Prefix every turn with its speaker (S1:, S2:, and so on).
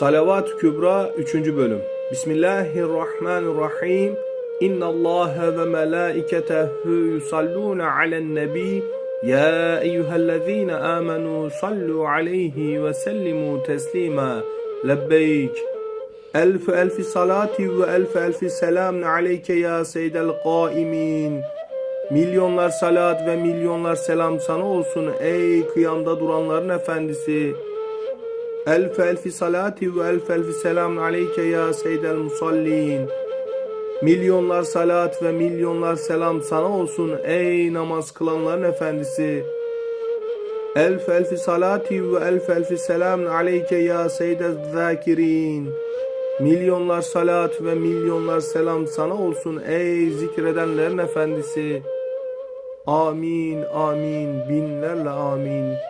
S1: Salavat-ı Kübra 3. bölüm. Bismillahirrahmanirrahim. İnna Allah ve melaiketehu yusalluna alen nebi. Ya eyyühellezine amenu sallu aleyhi ve sellimu teslima. Lebbeyk. Elf elfi salati ve elf elfi selamun aleyke ya seyyidel kaimin. Milyonlar salat ve milyonlar selam sana olsun ey kıyamda duranların efendisi. Elf elfi salati ve elf elfi selamun aleyke ya seyyidel musallin. Milyonlar salat ve milyonlar selam sana olsun ey namaz kılanların efendisi. Elf elfi salati ve elf elfi selamun aleyke ya seyyidel zakirin. Milyonlar salat ve milyonlar selam sana olsun ey zikredenlerin efendisi. Amin amin binlerle amin.